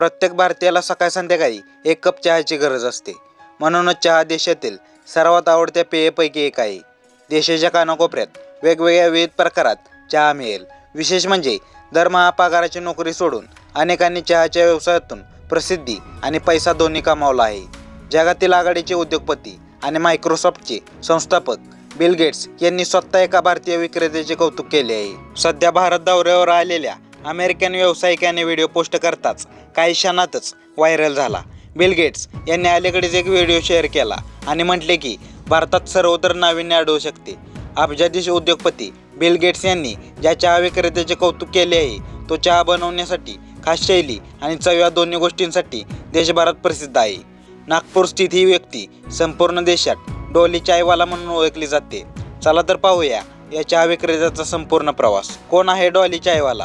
प्रत्येक भारतीयाला सकाळ संध्याकाळी एक कप चहाची गरज असते. म्हणूनच चहा देशातील सर्वात आवडत्या पेयपैकी एक आहे. देशाच्या कानाकोपऱ्यात वेगवेगळ्या विविध प्रकारात चहा मिळेल. विशेष म्हणजे दरमहा पगाराची नोकरी सोडून अनेकांनी चहाच्या व्यवसायातून प्रसिद्धी आणि पैसा दोन्ही कमावला आहे. जगातील आघाडीचे उद्योगपती आणि मायक्रोसॉफ्टचे संस्थापक बिल गेट्स यांनी स्वतः एका भारतीय विक्रेत्याचे कौतुक केले आहे. सध्या भारत दौऱ्यावर आलेल्या अमेरिकन व्यावसायिकाने व्हिडिओ पोस्ट करताच काही क्षणातच व्हायरल झाला. बिल गेट्स यांनी अलीकडेच एक व्हिडिओ शेअर केला आणि म्हटले की भारतात सर्वत्र नाविन्य आढळू शकते. अब्जाधीश उद्योगपती बिल गेट्स यांनी ज्या चहा विक्रेत्याचे कौतुक केले आहे तो चहा बनवण्यासाठी खास शैली आणि चव या दोन्ही गोष्टींसाठी देशभरात प्रसिद्ध आहे. नागपूर स्थित ही व्यक्ती संपूर्ण देशात डोली चायवाला म्हणून ओळखली जाते. चला तर पाहूया या चहा विक्रेत्याचा संपूर्ण प्रवास. कोण आहे डॉली चायवाला?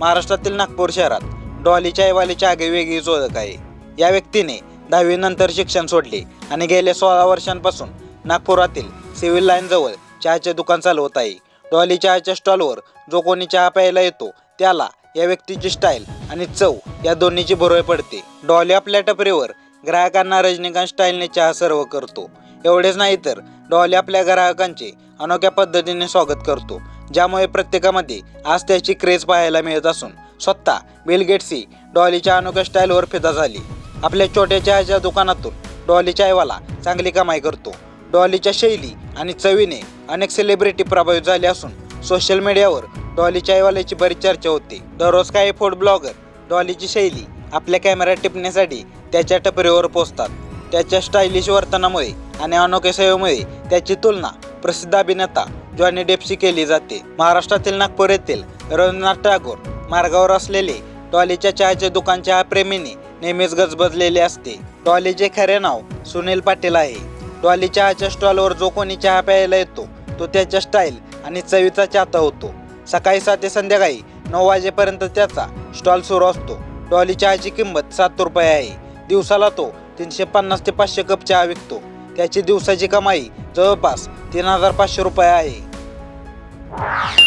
महाराष्ट्रातील नागपूर शहरात डॉली चायवालीची आगी वेगळीच ओळख आहे. या व्यक्तीने दहावीनंतर शिक्षण सोडले आणि गेल्या सोळा वर्षांपासून नागपुरातील सिव्हिल लाईनजवळ चहाचे दुकान चालवत आहे. डॉली चहाच्या स्टॉलवर जो कोणी चहा प्यायला येतो त्याला या व्यक्तीची स्टाईल आणि चव या दोन्हीची भरोय पडते. डॉली आपल्या टपरीवर ग्राहकांना रजनीकांत स्टाईलने चहा सर्व करतो. एवढेच नाही तर डॉली आपल्या ग्राहकांचे अनोख्या पद्धतीने स्वागत करतो. ज्यामुळे प्रत्येकामध्ये आज त्याची क्रेज पाहायला मिळत असून स्वतः बिल गेट्सही डॉलीच्या अनोख्या स्टाईलवर फिदा झाली. आपल्या छोट्या चहाच्या दुकानातून डॉली चायवाला चांगली कमाई करतो. डॉलीच्या शैली आणि चवीने अनेक सेलिब्रिटी प्रभावित झाले असून सोशल मीडियावर डॉली चायवाल्याची बरीच चर्चा होते. दररोज काही फूड ब्लॉगर डॉलीची शैली आपल्या कॅमेऱ्यात टिपण्यासाठी त्याच्या टपरीवर पोचतात त्याच्या स्टायलिश वर्तनामुळे आणि अनोख्या सेवेमुळे त्याची तुलना प्रसिद्ध अभिनेता जॉनी डेपशी केली जाते. महाराष्ट्रातील नागपूर येथील रवींद्रनाथ टागोर मार्गावर असलेले डॉलीच्या चहाचे दुकान चहा प्रेमीने नेहमीच गजबजलेले असते. डॉलीचे खरे नाव सुनील पाटील आहे. डॉली चहाच्या स्टॉलवर जो कोणी चहा प्यायला येतो तो त्याच्या स्टाईल आणि चवीचा चाहता होतो. सकाळी सात ते संध्याकाळी नऊ वाजेपर्यंत त्याचा स्टॉल सुरू असतो. डॉली चहाची किंमत सात रुपये आहे. दिवसाला तो तीनशे पन्नास ते पाचशे कप चहा विकतो. त्याची दिवसाची कमाई जवळपास तीन हजार पाचशे रुपये आहे. Bye.